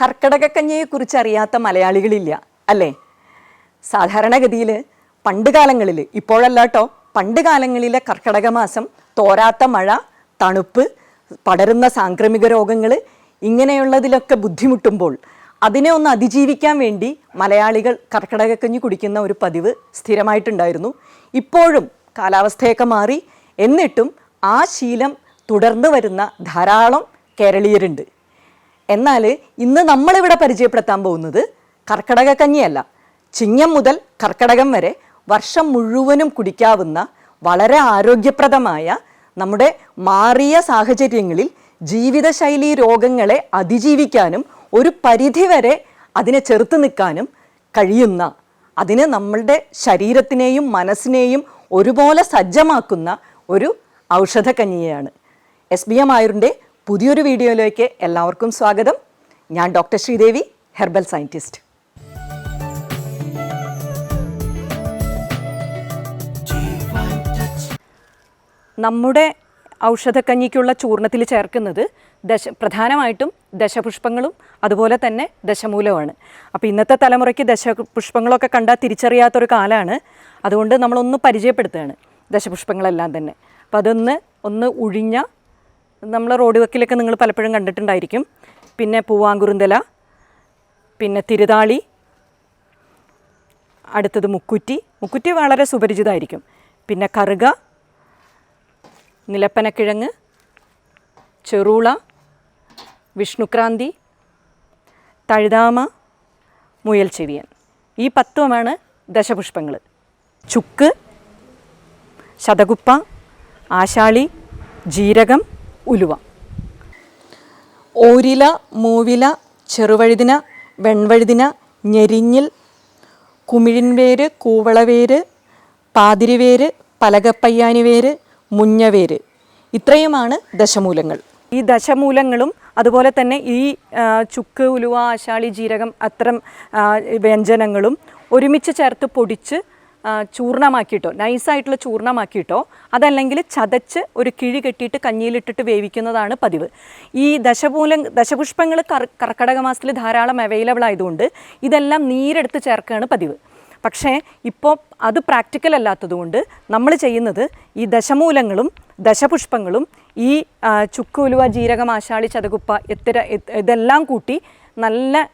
കർക്കിടകക്കഞ്ഞിയെക്കുറിച്ച് അറിയാത്ത മലയാളികളില്ല അല്ലേ? സാധാരണഗതിയിൽ പണ്ട് കാലങ്ങളിൽ ഇപ്പോഴല്ല കേട്ടോ പണ്ട് കാലങ്ങളിലെ കർക്കിടക മാസം തോരാത്ത മഴ തണുപ്പ് പടരുന്ന സാംക്രമിക രോഗങ്ങൾ ഇങ്ങനെയുള്ളതിലൊക്കെ ബുദ്ധിമുട്ടുമ്പോൾ അതിനെ ഒന്ന് അതിജീവിക്കാൻ വേണ്ടി മലയാളികൾ കർക്കിടകക്കഞ്ഞി കുടിക്കുന്ന ഒരു പതിവ് സ്ഥിരമായിട്ടുണ്ടായിരുന്നു. ഇപ്പോഴും കാലാവസ്ഥയൊക്കെ മാറി എന്നിട്ടും ആ ശീലം തുടർന്നു വരുന്ന ധാരാളം കേരളീയരുണ്ട്. എന്നാൽ ഇന്ന് നമ്മളിവിടെ പരിചയപ്പെടുത്താൻ പോകുന്നത് കർക്കടക കഞ്ഞിയല്ല. ചിങ്ങം മുതൽ കർക്കടകം വരെ വർഷം മുഴുവനും കുടിക്കാവുന്ന വളരെ ആരോഗ്യപ്രദമായ നമ്മുടെ മാറിയ സാഹചര്യങ്ങളിൽ ജീവിതശൈലി രോഗങ്ങളെ അതിജീവിക്കാനും ഒരു പരിധിവരെ അതിനെ ചെറുത്ത് നിൽക്കാനും കഴിയുന്ന അതിന് നമ്മളുടെ ശരീരത്തിനെയും മനസ്സിനെയും ഒരുപോലെ സജ്ജമാക്കുന്ന ഒരു ഔഷധ കഞ്ഞിയാണ് എസ് ബി എം ആയുറിന്റെ പുതിയൊരു വീഡിയോയിലേക്ക് എല്ലാവർക്കും സ്വാഗതം. ഞാൻ ഡോക്ടർ ശ്രീദേവി ഹെർബൽ സയന്റിസ്റ്റ് നമ്മുടെ ഔഷധക്കഞ്ഞിക്കുള്ള ചൂർണത്തിൽ ചേർക്കുന്നത് ദശ പ്രധാനമായിട്ടും ദശപുഷ്പങ്ങളും അതുപോലെ തന്നെ ദശമൂലമാണ് അപ്പോൾ ഇന്നത്തെ തലമുറയ്ക്ക് ദശപുഷ്പങ്ങളൊക്കെ കണ്ടാൽ തിരിച്ചറിയാത്തൊരു കാലമാണ് അതുകൊണ്ട് നമ്മളൊന്ന് പരിചയപ്പെടുത്തുകയാണ് ദശപുഷ്പങ്ങളെല്ലാം തന്നെ. അപ്പോൾ അതൊന്ന് ഒന്ന് ഉഴിഞ്ഞ നമ്മൾ റോഡ് വക്കിലൊക്കെ നിങ്ങൾ പലപ്പോഴും കണ്ടിട്ടുണ്ടായിരിക്കും. പിന്നെ പൂവാങ്കുറുന്തല പിന്നെ തിരുതാളി അടുത്തത് മുക്കുറ്റി. മുക്കുറ്റി വളരെ സുപരിചിതമായിരിക്കും. പിന്നെ കറുക നിലപ്പനക്കിഴങ്ങ് ചെറുള വിഷ്ണുക്രാന്തി തഴുതാമ മുയൽ ചെവിയൻ ഈ പത്തുമാണ് ദശപുഷ്പങ്ങൾ. ചുക്ക് ശതകുപ്പ ആശാളി ജീരകം ഉലുവ. ഓരില മൂവില ചെറുവഴുതിന വെൺവഴുതിന ഞെരിഞ്ഞിൽ കുമിഴിൻവേര് കൂവളവേര് പാതിരിവേര് പലകപ്പയ്യാനിവേര് മുഞ്ഞവേര്. ഇത്രയുമാണ് ദശമൂലങ്ങൾ. ഈ ദശമൂലങ്ങളും അതുപോലെ തന്നെ ഈ ചുക്ക് ഉലുവ ആശാളി ജീരകം അത്തരം വ്യഞ്ജനങ്ങളും ഒരുമിച്ച് ചേർത്ത് പൊടിച്ച് ആ, ചൂർണമാക്കിയിട്ടോ നൈസായിട്ടുള്ള ചൂർണമാക്കിയിട്ടോ അതല്ലെങ്കിൽ ചതച്ച് ഒരു കിഴി കെട്ടിയിട്ട് കഞ്ഞിയിലിട്ടിട്ട് വേവിക്കുന്നതാണ് പതിവ്. ഈ ദശപൂലം ദശപുഷ്പങ്ങൾ കർ കർക്കടക മാസത്തിൽ ധാരാളം അവൈലബിൾ ആയതുകൊണ്ട് ഇതെല്ലാം നീരെടുത്ത് ചേർക്കുകയാണ് പതിവ്. പക്ഷേ ഇപ്പോൾ അത് പ്രാക്ടിക്കൽ അല്ലാത്തതുകൊണ്ട് നമ്മൾ ചെയ്യുന്നത് ഈ ദശമൂലങ്ങളും ദശപുഷ്പങ്ങളും ഈ ചുക്കുലുവ ചുക്ക് ഉലുവ ജീരകം ആശാളി ചതകുപ്പ എത്ര ഇതെല്ലാം കൂട്ടി നല്ല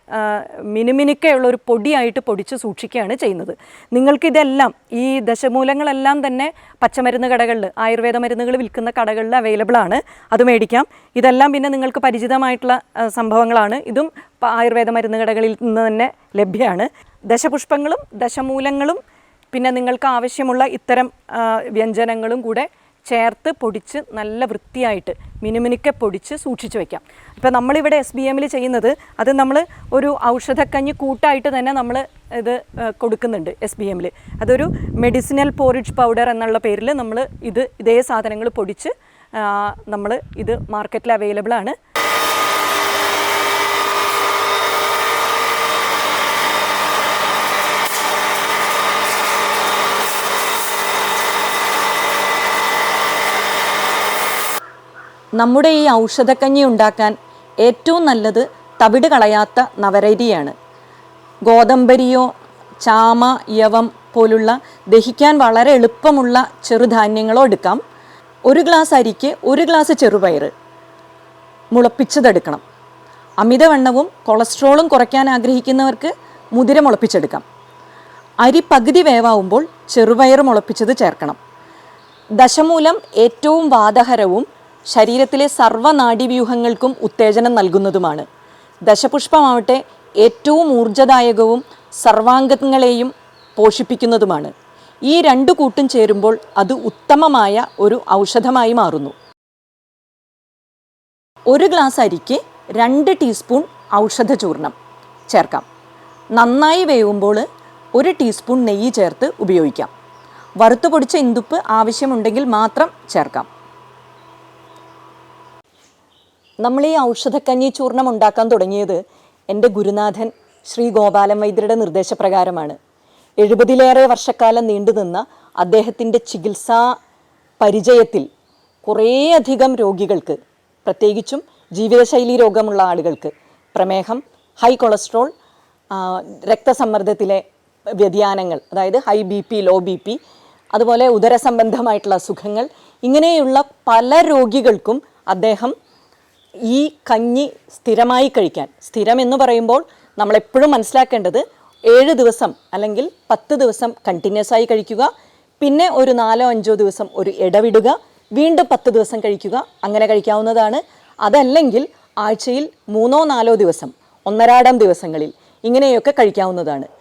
മിനുമിനുക്കയുള്ള ഒരു പൊടിയായിട്ട് പൊടിച്ച് സൂക്ഷിക്കുകയാണ് ചെയ്യുന്നത്. നിങ്ങൾക്കിതെല്ലാം ഈ ദശമൂലങ്ങളെല്ലാം തന്നെ പച്ചമരുന്ന് കടകളിൽ ആയുർവേദ മരുന്നുകൾ വിൽക്കുന്ന കടകളിൽ അവൈലബിൾ ആണ്. അത് മേടിക്കാം. ഇതെല്ലാം പിന്നെ നിങ്ങൾക്ക് പരിചിതമായിട്ടുള്ള സംഭവങ്ങളാണ്. ഇതും ആയുർവേദ മരുന്ന് കടകളിൽ നിന്ന് തന്നെ ലഭ്യമാണ്. ദശപുഷ്പങ്ങളും ദശമൂലങ്ങളും പിന്നെ നിങ്ങൾക്ക് ആവശ്യമുള്ള ഇത്തരം വ്യഞ്ജനങ്ങളും കൂടെ ചേർത്ത് പൊടിച്ച് നല്ല വൃത്തിയായിട്ട് മിനുമിനുക്കെ പൊടിച്ച് സൂക്ഷിച്ച് വെക്കാം. ഇപ്പോൾ നമ്മളിവിടെ എസ് ബി എമ്മിൽ ചെയ്യുന്നത് അത് നമ്മൾ ഒരു ഔഷധക്കഞ്ഞി കൂട്ടായിട്ട് തന്നെ നമ്മൾ ഇത് കൊടുക്കുന്നുണ്ട് എസ് ബി എമ്മിൽ അതൊരു മെഡിസിനൽ പോറിഡ്ജ് പൗഡർ എന്നുള്ള പേരിൽ നമ്മൾ ഇത് ഇതേ സാധനങ്ങൾ പൊടിച്ച് നമ്മൾ ഇത് മാർക്കറ്റിൽ അവൈലബിൾ ആണ്. നമ്മുടെ ഈ ഔഷധക്കഞ്ഞി ഉണ്ടാക്കാൻ ഏറ്റവും നല്ലത് തവിട് കളയാത്ത നവരരിയാണ് ഗോതമ്പരിയോ ചാമ യവം പോലുള്ള ദഹിക്കാൻ വളരെ എളുപ്പമുള്ള ചെറുധാന്യങ്ങളോ എടുക്കാം. ഒരു ഗ്ലാസ് അരിക്ക് ഒരു ഗ്ലാസ് ചെറുപയർ മുളപ്പിച്ചതെടുക്കണം. അമിതവണ്ണവും കൊളസ്ട്രോളും കുറയ്ക്കാൻ ആഗ്രഹിക്കുന്നവർക്ക് മുതിര മുളപ്പിച്ചെടുക്കാം. അരി പകുതി വേവാവുമ്പോൾ ചെറുപയർ മുളപ്പിച്ചത് ചേർക്കണം. ദശമൂലം ഏറ്റവും വാതഹരവും ശരീരത്തിലെ സർവനാഡീവ്യൂഹങ്ങൾക്കും ഉത്തേജനം നൽകുന്നതുമാണ്. ദശപുഷ്പമാവട്ടെ ഏറ്റവും ഊർജദായകവും സർവാംഗങ്ങളെയും പോഷിപ്പിക്കുന്നതുമാണ്. ഈ രണ്ടു കൂട്ടും ചേരുമ്പോൾ അത് ഉത്തമമായ ഒരു ഔഷധമായി മാറുന്നു. ഒരു ഗ്ലാസ് അരിക്ക് രണ്ട് ടീസ്പൂൺ ഔഷധ ചൂർണം ചേർക്കാം. നന്നായി വേവുമ്പോൾ ഒരു ടീസ്പൂൺ നെയ്യ് ചേർത്ത് ഉപയോഗിക്കാം. വറുത്തു പൊടിച്ച ഇന്തുപ്പ് ആവശ്യമുണ്ടെങ്കിൽ മാത്രം ചേർക്കാം. നമ്മൾ ഈ ഔഷധക്കഞ്ഞി ചൂർണം ഉണ്ടാക്കാൻ തുടങ്ങിയത് എന്റെ ഗുരുനാഥൻ ശ്രീ ഗോപാലൻ വൈദ്യരുടെ നിർദ്ദേശപ്രകാരമാണ്. എഴുപതിലേറെ വർഷക്കാലം നീണ്ടുനിന്ന അദ്ദേഹത്തിന്റെ ചികിത്സാ പരിചയത്തിൽ കുറേയധികം രോഗികൾക്ക് പ്രത്യേകിച്ചും ജീവിതശൈലി രോഗമുള്ള ആളുകൾക്ക് പ്രമേഹം ഹൈ കൊളസ്ട്രോൾ രക്തസമ്മർദ്ദത്തിലെ വ്യതിയാനങ്ങൾ അതായത് high B P low B P അതുപോലെ ഉദരസംബന്ധമായിട്ടുള്ള അസുഖങ്ങൾ ഇങ്ങനെയുള്ള പല രോഗികൾക്കും അദ്ദേഹം ഈ കഞ്ഞി സ്ഥിരമായി കഴിക്കാൻ. സ്ഥിരം എന്ന് പറയുമ്പോൾ നമ്മളെപ്പോഴും മനസ്സിലാക്കേണ്ടത് ഏഴ് ദിവസം അല്ലെങ്കിൽ പത്ത് ദിവസം കണ്ടിന്യൂസ് ആയി കഴിക്കുക. പിന്നെ ഒരു നാലോ അഞ്ചോ ദിവസം ഒരു ഇടവിടുക. വീണ്ടും പത്ത് ദിവസം കഴിക്കുക. അങ്ങനെ കഴിക്കാവുന്നതാണ്. അതല്ലെങ്കിൽ ആഴ്ചയിൽ മൂന്നോ നാലോ ദിവസം ഒന്നരാടം ദിവസങ്ങളിൽ ഇങ്ങനെയൊക്കെ കഴിക്കാവുന്നതാണ്.